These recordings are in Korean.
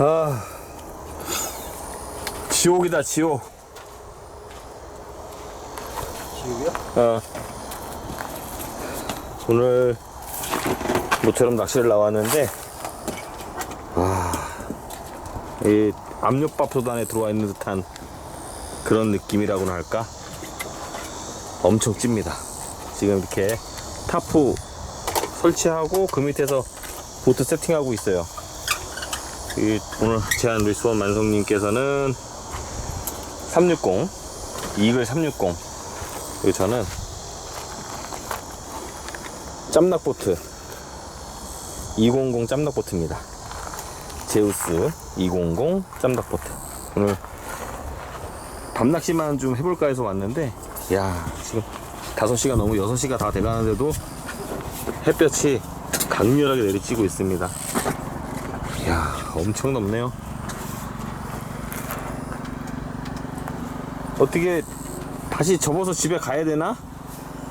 아, 지옥이다 지옥. 지우야? 어. 오늘 모처럼 낚시를 나왔는데, 아, 이 압력밥솥 안에 들어와 있는 듯한 그런 느낌이라고나 할까? 엄청 찝니다. 지금 이렇게 타프 설치하고 그 밑에서 보트 세팅하고 있어요. 이 오늘 제한 리스원 만성님께서는 360 이글 360 그리고 저는 짬낙보트 200 짬낙보트입니다. 제우스 200 짬낙보트 오늘 밤낚시만 좀 해볼까 해서 왔는데 야 지금 5시가 넘고 6시가 다 돼가는데도 햇볕이 강렬하게 내리쬐고 있습니다. 이야, 엄청 넓네요. 어떻게 다시 접어서 집에 가야 되나?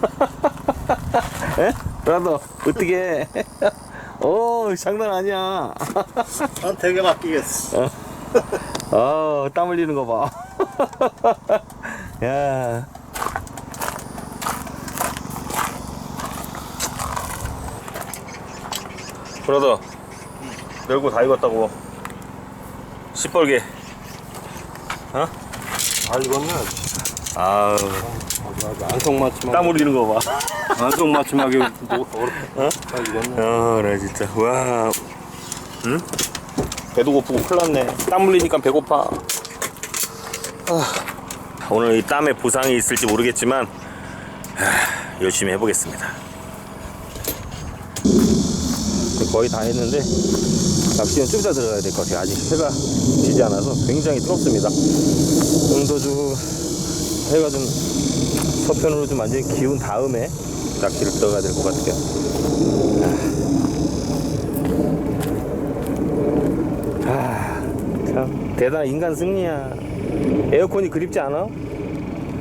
에? 브라더, 어떻게? 어, 장난 아니야. 난 되게 맡기겠어. 아, 땀 흘리는 거 봐. 야. 브라더, 멸고 다 익었다고. 시뻘게. 어? 아, 이거는 아우, 안성맞춤하게. 땀 흘리는 거 봐. 안성맞춤하게 뭐, 어렵다. 아, 이거는. 아, 나 진짜. 와. 응? 배도 고프고 큰일 났네. 땀 흘리니까 배고파. 아, 오늘 이 땀에 보상이 있을지 모르겠지만, 아, 열심히 해보겠습니다. 거의 다 했는데, 낚시는 좀 이따 들어가야 될 것 같아요. 아직 해가 지지 않아서 굉장히 뜨겁습니다. 좀 더 좀, 해가 좀 서편으로 좀 완전히 기운 다음에 낚시를 들어가야 될 것 같아요. 아, 참 대단한 인간 승리야. 에어컨이 그립지 않아?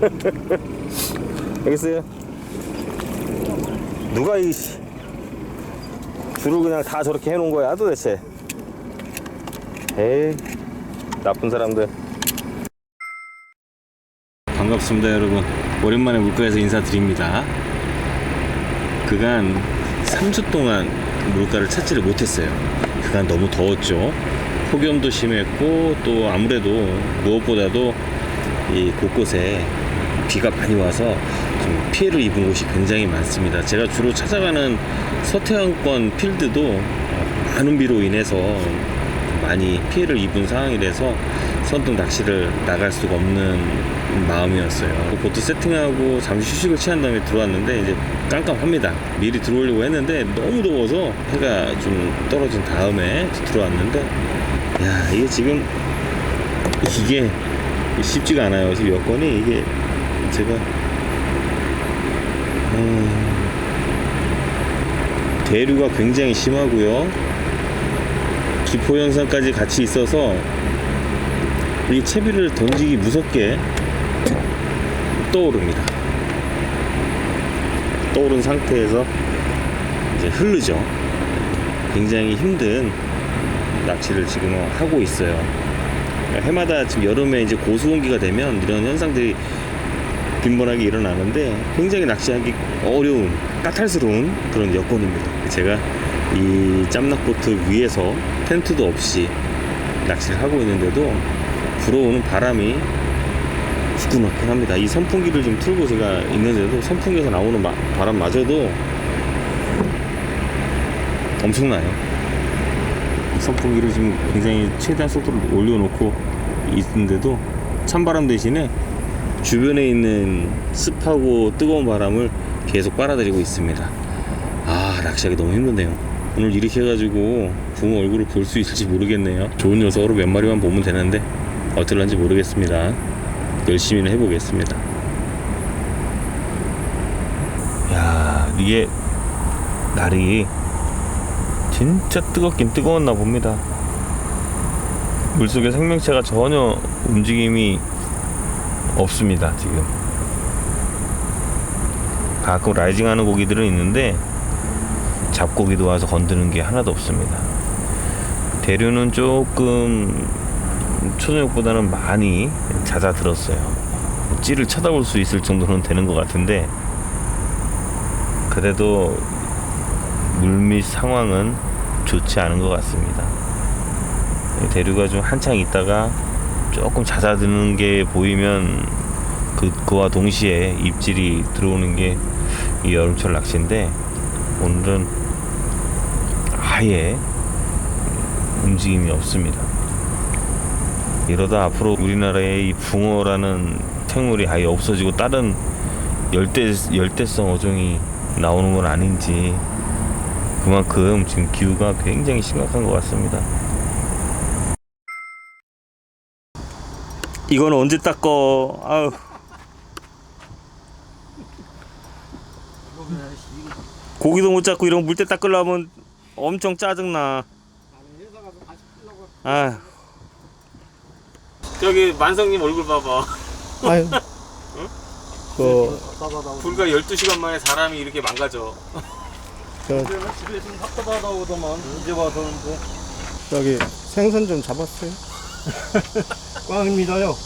알겠어요? 누가 이 씨, 줄을 그냥 다 저렇게 해놓은 거야 도대체? 에이, 나쁜 사람들. 반갑습니다 여러분. 오랜만에 물가에서 인사드립니다. 그간 3주 동안 물가를 찾지를 못했어요. 그간 너무 더웠죠. 폭염도 심했고 또 아무래도 무엇보다도 이 곳곳에 비가 많이 와서 좀 피해를 입은 곳이 굉장히 많습니다. 제가 주로 찾아가는 서태안권 필드도 많은 비로 인해서 많이 피해를 입은 상황이라서 선뜻 낚시를 나갈 수가 없는 마음이었어요. 보트 세팅하고 잠시 휴식을 취한 다음에 들어왔는데 이제 깜깜합니다. 미리 들어오려고 했는데 너무 더워서 해가 좀 떨어진 다음에 들어왔는데 야 이게 지금 이게 쉽지가 않아요. 지금 여건이 이게 제가 음, 대류가 굉장히 심하고요. 기포 현상까지 같이 있어서 이 채비를 던지기 무섭게 떠오릅니다. 떠오른 상태에서 이제 흐르죠. 굉장히 힘든 낚시를 지금 하고 있어요. 해마다 지금 여름에 이제 고수온기가 되면 이런 현상들이 빈번하게 일어나는데 굉장히 낚시하기 어려운 까탈스러운 그런 여건입니다. 제가 이 짬낙보트 위에서 텐트도 없이 낚시를 하고 있는데도 불어오는 바람이 후끈후끈합니다. 이 선풍기를 좀 틀고 제가 있는데도 선풍기에서 나오는 마- 바람마저도 엄청나요. 이 선풍기를 지금 굉장히 최대한 속도를 올려놓고 있는데도 찬바람 대신에 주변에 있는 습하고 뜨거운 바람을 계속 빨아들이고 있습니다. 아 낚시하기 너무 힘드네요. 오늘 이렇게 해가지고 붕어 얼굴을 볼 수 있을지 모르겠네요. 좋은 녀석으로 몇 마리만 보면 되는데 어떨런지 모르겠습니다. 열심히는 해보겠습니다. 야 이게 날이 진짜 뜨겁긴 뜨거웠나 봅니다. 물속에 생명체가 전혀 움직임이 없습니다 지금. 가끔 라이징하는 고기들은 있는데 잡고기도 와서 건드는 게 하나도 없습니다. 대류는 조금 초저녁보다는 많이 잦아들었어요. 찌를 쳐다볼 수 있을 정도는 되는 것 같은데 그래도 물밑 상황은 좋지 않은 것 같습니다. 대류가 좀 한창 있다가 조금 잦아드는 게 보이면 그, 그와 동시에 입질이 들어오는 게 이 여름철 낚시인데 오늘은 아예 움직임이 없습니다. 이러다 앞으로 우리나라에 이 붕어라는 생물이 아예 없어지고 다른 열대 열대성 어종이 나오는 건 아닌지 그만큼 지금 기후가 굉장히 심각한 것 같습니다. 이건 언제 닦어? 아유. 고기도 못 잡고 이런 물때 닦으려면 엄청 짜증나. 아. 저기 만성님 얼굴 봐봐. 아유. 그, 불과 12시간 만에 사람이 이렇게 망가져. 저, 집에 좀 답답하다 오더만 이제 와서는데 저기, 생선 좀 잡았어요? 꽝입니다요.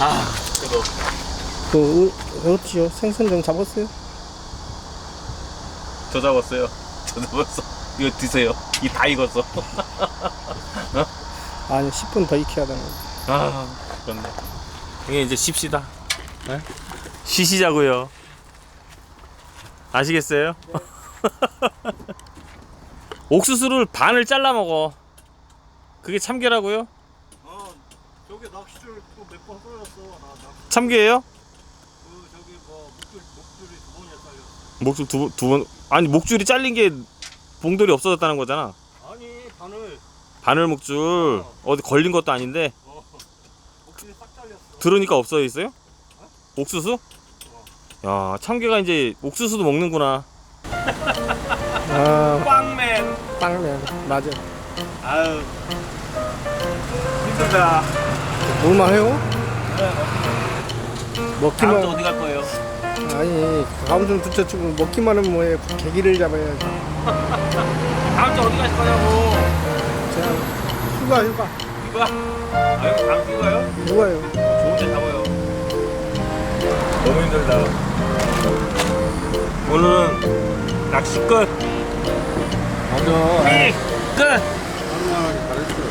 아, 그거. 그, 으- 어찌요? 생선 좀 잡았어요? 저 잡았어요. 저 잡았어. 이거 드세요. 이 다 익었어. 아니, 10분 더 익혀야 되는 거. 아, 그렇네. 이게 이제 쉽시다. 네? 쉬시자고요. 아시겠어요? 옥수수를 반을 잘라 먹어. 그게 참게라고요? 어, 저기 낚시줄 또 몇번 쏠렸어. 나 낚시 참게예요? 그 저기 뭐 목줄 목줄이 두 번이나 잘렸어. 목줄 두, 두 번. 아니 목줄이 잘린 게 봉돌이 없어졌다는 거잖아. 아니 바늘 바늘 목줄 어디 걸린 것도 아닌데 어, 목줄이 싹 잘렸어. 들으니까 없어져 있어요? 옥수수? 야 참게가 이제 옥수수도 먹는구나. 아, 빵맨. 빵면. 맞아. 아유 힘들다. 뭘만 해요? 먹기만, 어디 갈 거예요? 아니, 다음 좀 붙여주고 먹기만 하면 뭐해. 계기를 잡아야지. 다음 주 어디 가실 거냐고. 자, 휴가, 휴가. 이거. 아이고 다음 주 가요? 누가요? 좋은 데 잡아요. 너무 힘들다. 오늘은 낚시 끝. 맞아. 끝. 얼마나 잘했어.